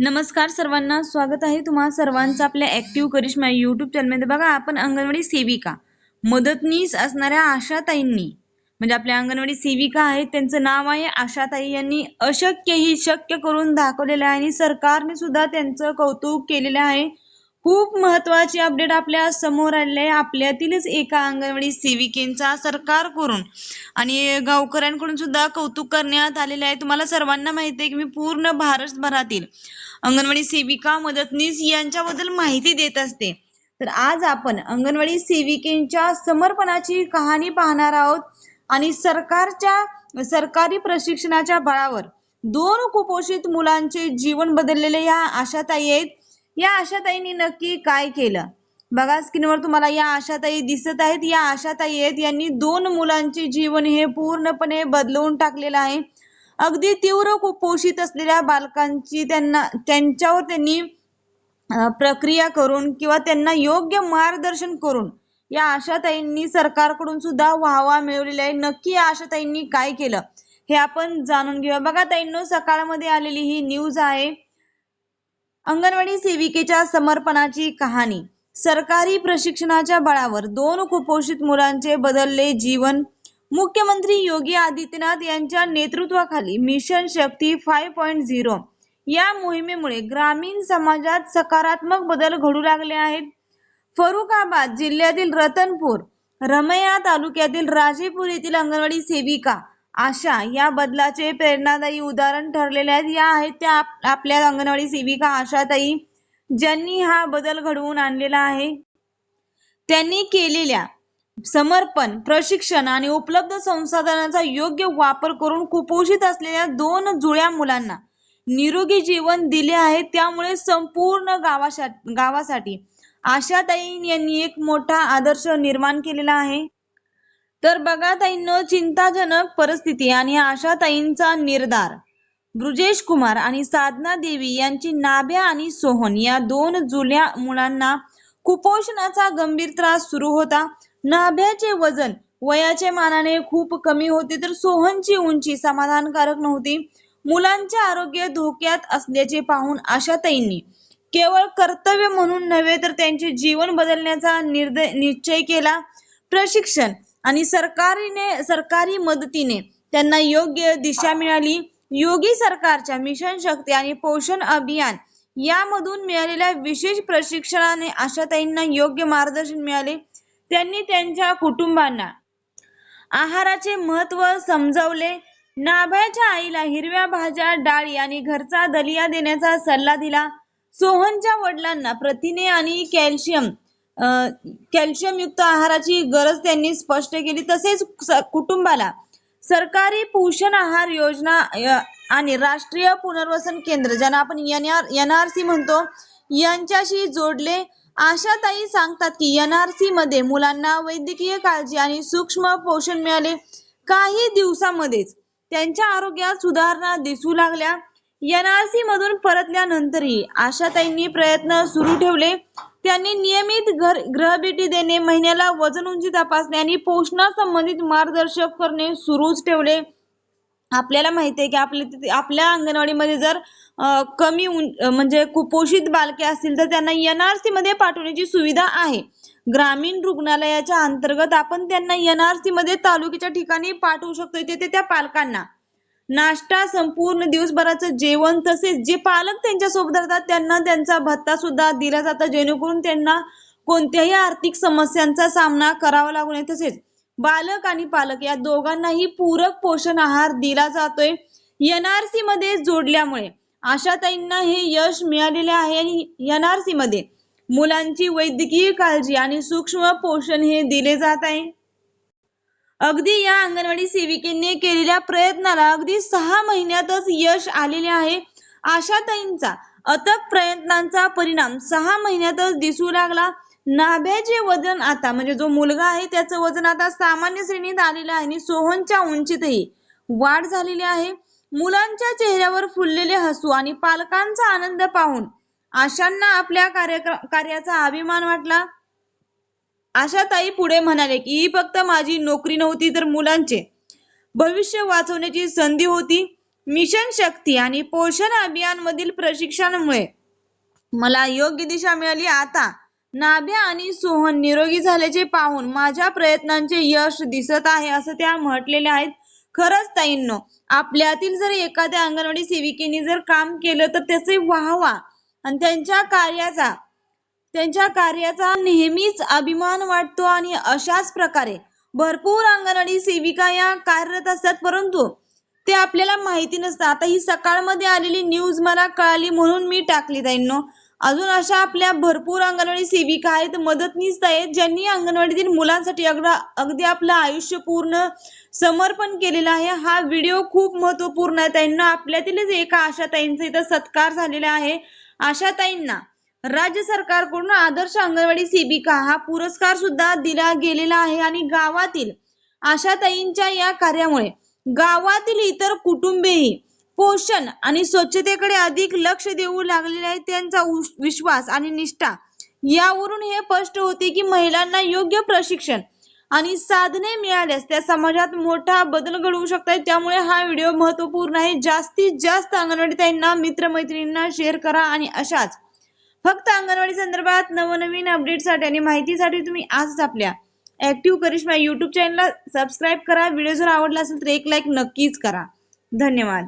नमस्कार सर्वांना स्वागत आहे तुम्हा सर्वांचं आपल्या ऍक्टिव्ह करिश्मा युट्यूब चॅनलमध्ये बघा आपण अंगणवाडी सेविका मदतनीस असणाऱ्या आशाताईंनी म्हणजे आपल्या अंगणवाडी सेविका आहेत त्यांचं नाव आहे आशाताई. यांनी अशक्य ही शक्य करून दाखवलेलं आहे आणि सरकारने सुद्धा त्यांचं कौतुक केलेलं आहे. खूप महत्वाची अपडेट आपल्यासमोर आलेली आहे. आपल्यातीलच एका अंगणवाडी सेविकेचा सरकारकडून आणि गावकऱ्यांकडून सुद्धा कौतुक करण्यात आलेले आहे. तुम्हाला सर्वांना माहिती आहे की मी पूर्ण भारतभरातील अंगणवाडी सेविका मदतनीस यांच्याबद्दल माहिती देत असते. तर आज आपण अंगणवाडी सेविकेंच्या समर्पणाची कहाणी पाहणार आहोत. आणि सरकारच्या सरकारी प्रशिक्षणाच्या बळावर दोन कुपोषित मुलांचे जीवन बदललेले या आशाताई आहेत. या आशाताईंनी नक्की काय केलं? बघा स्क्रीनवर तुम्हाला या आशाताई दिसत आहेत. या आशाताई आहेत. यांनी दोन मुलांचे जीवन हे पूर्णपणे बदलवून टाकलेलं आहे. अगदी तीव्र कुपोषित असलेल्या बालकांची त्यांना त्यांच्यावर त्यांनी प्रक्रिया करून किंवा त्यांना योग्य मार्गदर्शन करून या आशाताईंनी सरकारकडून सुद्धा वाहवा मिळवलेला आहे. नक्की या आशाताईंनी काय केलं हे आपण जाणून घेऊया. बघा ताईंनो सकाळमध्ये आलेली ही न्यूज आहे अंगणवाडी सेविकेच्या समर्पणाची कहाणी. सरकारी प्रशिक्षणाच्या बळावर दोन कुपोषित मुलांचे बदलले जीवन. मुख्यमंत्री योगी आदित्यनाथ यांच्या नेतृत्वाखाली mission Shakti five point zero या मोहिमेमुळे ग्रामीण समाजात सकारात्मक बदल घडू लागले आहेत. फरुखाबाद जिल्ह्यातील रतनपूर रमया तालुक्यातील राजेपूर येथील अंगणवाडी सेविका आशा या बदलाचे प्रेरणादायी उदाहरण ठरलेले आहेत. या आहेत त्या आपल्या अंगणवाडी सेविका आशाताई ज्यांनी हा बदल घडवून आणलेला आहे. त्यांनी केलेल्या समर्पण प्रशिक्षण आणि उपलब्ध संसाधनांचा योग्य वापर करून कुपोषित असलेल्या दोन जुळ्या मुलांना निरोगी जीवन दिले आहे त्यामुळे संपूर्ण गावाशा गावासाठी आशाताई यांनी एक मोठा आदर्श निर्माण केलेला आहे. तर बघा ताईंनो चिंताजनक परिस्थिती आणि आशाताईंचा निर्धार. ब्रुजेश कुमार आणि साधना देवी यांची नाभ्या आणि सोहन या दोन जुल्या मुलांना कुपोषणाचा गंभीर त्रास सुरू होता. नाभ्याचे वजन वयाचे मानाने खूप कमी होते तर सोहनची उंची समाधानकारक नव्हती. मुलांचे आरोग्य धोक्यात असल्याचे पाहून आशाताईंनी केवळ कर्तव्य म्हणून नव्हे तर त्यांचे जीवन बदलण्याचा निर्दय निश्चय केला. प्रशिक्षण आणि सरकारीने सरकारी मदतीने त्यांना योग्य दिशा मिळाली. योगी सरकारच्या मिशन शक्ती आणि पोषण अभियान यामधून मिळालेल्या विशेष प्रशिक्षणाने आशाताईंना योग्य मार्गदर्शन मिळाले. त्यांनी त्यांच्या कुटुंबांना आहाराचे महत्त्व समजावले. नाभ्याच्या आईला हिरव्या भाज्या डाळी आणि घरचा दलिया देण्याचा सल्ला दिला. सोहनच्या वडिलांना प्रथिने आणि कॅल्शियम कॅल्शियम युक्त आहाराची गरज त्यांनी स्पष्ट केली. तसेच कुटुंबाला सरकारी पोषण आहार योजना आणि राष्ट्रीय पुनर्वसन केंद्र ज्यांना आपण एन आर सी म्हणतो यांच्याशी जोडले. आशाताई सांगतात की एनआरसी मध्ये मुलांना वैद्यकीय काळजी आणि सूक्ष्म पोषण मिळाले काही दिवसामध्येच त्यांच्या आरोग्यात सुधारणा दिसू लागल्या. एन आर सी मधून परतल्यानंतरही आशाताईंनी प्रयत्न सुरू ठेवले. त्यांनी नियमित घर ग्रहभेटी देणे महिन्याला वजन उंची तपासणे आणि पोषणासंबंधित मार्गदर्शक करणे सुरूच ठेवले. आपल्याला माहिती आहे की आपले आपल्या अंगणवाडीमध्ये जर कमी उं- म्हणजे कुपोषित बालके असतील तर त्यांना एन आर सी मध्ये पाठवण्याची सुविधा आहे. ग्रामीण रुग्णालयाच्या अंतर्गत आपण त्यांना एन आर सी मध्ये तालुक्याच्या ठिकाणी पाठवू शकतो तिथे त्या पालकांना. नाश्ता संपूर्ण दिवसभराचं जेवण तसेच जे पालक त्यांच्यासोबत राहतात त्यांना त्यांचा भत्ता सुद्धा दिला जातो जेणेकरून त्यांना कोणत्याही आर्थिक समस्यांचा सामना करावा लागू नये. तसेच बालक आणि पालक या दोघांनाही पूरक पोषण आहार दिला जातोय एनआरसी मध्ये जोडल्यामुळे. आशाताईंना हे यश मिळालेले आहे आणि एनआरसी मध्ये मुलांची वैद्यकीय काळजी आणि सूक्ष्म पोषण हे दिले जात आहे. अगदी या अंगणवाडी सेविकेने केलेल्या प्रयत्नाला अगदी सहा महिन्यातच यश आलेले आहे. आशाताईंचा अथक प्रयत्नांचा परिणाम सहा महिन्यातच दिसू लागला. नाभ्याचे वजन आता म्हणजे जो मुलगा आहे त्याचं वजन आता सामान्य श्रेणीत आलेलं आहे आणि सोहनच्या उंचीतही वाढ झालेली आहे. मुलांच्या चेहऱ्यावर फुललेले हसू आणि पालकांचा आनंद पाहून आशांना आपल्या कार्य कार्याचा अभिमान वाटला. आशाताई पुढे म्हणाले की ही फक्त माझी नोकरी नव्हती तर मुलांचे भविष्य वाचवण्याची संधी होती. मिशन शक्ती आणि पोषण अभियान मधील प्रशिक्षणामुळे मला योग्य दिशा मिळाली. आता नाभ्या आणि सोहन निरोगी झाल्याचे पाहून माझ्या प्रयत्नांचे यश दिसत आहे असं त्या म्हटलेले आहेत. खरंच ताईंनो आपल्यातील जर एखाद्या अंगणवाडी सेविकेने जर काम केलं तर त्याचे व्हावा आणि त्यांच्या कार्याचा त्यांच्या कार्याचा नेहमीच अभिमान वाटतो आणि अशाच प्रकारे भरपूर अंगणवाडी सेविका या कार्यरत असतात. परंतु ते आपल्याला माहिती नसतं. आता ही सकाळमध्ये आलेली न्यूज मला कळाली म्हणून मी टाकली ताईंनो. अजून अशा आपल्या भरपूर अंगणवाडी सेविका आहेत मदतनीस आहेत ज्यांनी अंगणवाडीतील मुलांसाठी अगदा अगदी आपलं आयुष्य पूर्ण समर्पण केलेलं आहे. हा व्हिडिओ खूप महत्त्वपूर्ण आहे. त्यांना आपल्यातीलच एका आशाताईंचा इथं सत्कार झालेला आहे. आशाताईंना राज्य सरकारकडून आदर्श अंगणवाडी सेविका हा पुरस्कार सुद्धा दिला गेलेला आहे आणि गावातील आशाताईंच्या या कार्यामुळे गावातील इतर कुटुंबेही पोषण आणि स्वच्छतेकडे अधिक लक्ष देऊ लागलेले आहे त्यांचा विश्वास आणि निष्ठा. यावरून हे स्पष्ट होते की महिलांना योग्य प्रशिक्षण आणि साधने मिळाल्यास त्या समाजात मोठा बदल घडवू शकतात. त्यामुळे हा व्हिडिओ महत्त्वपूर्ण आहे. जास्तीत जास्त अंगणवाडी ताईंना मित्रमैत्रिणींना शेअर करा आणि अशाच. फक्त अंगणवाडी संदर्भात नवनवीन अपडेटसाठी आणि माहितीसाठी तुम्ही आजच आपल्या ऍक्टिव्ह करिश्मा यूट्यूब चॅनलला सबस्क्राईब करा. व्हिडिओ जर आवडला असेल तर एक लाईक नक्कीच करा. धन्यवाद.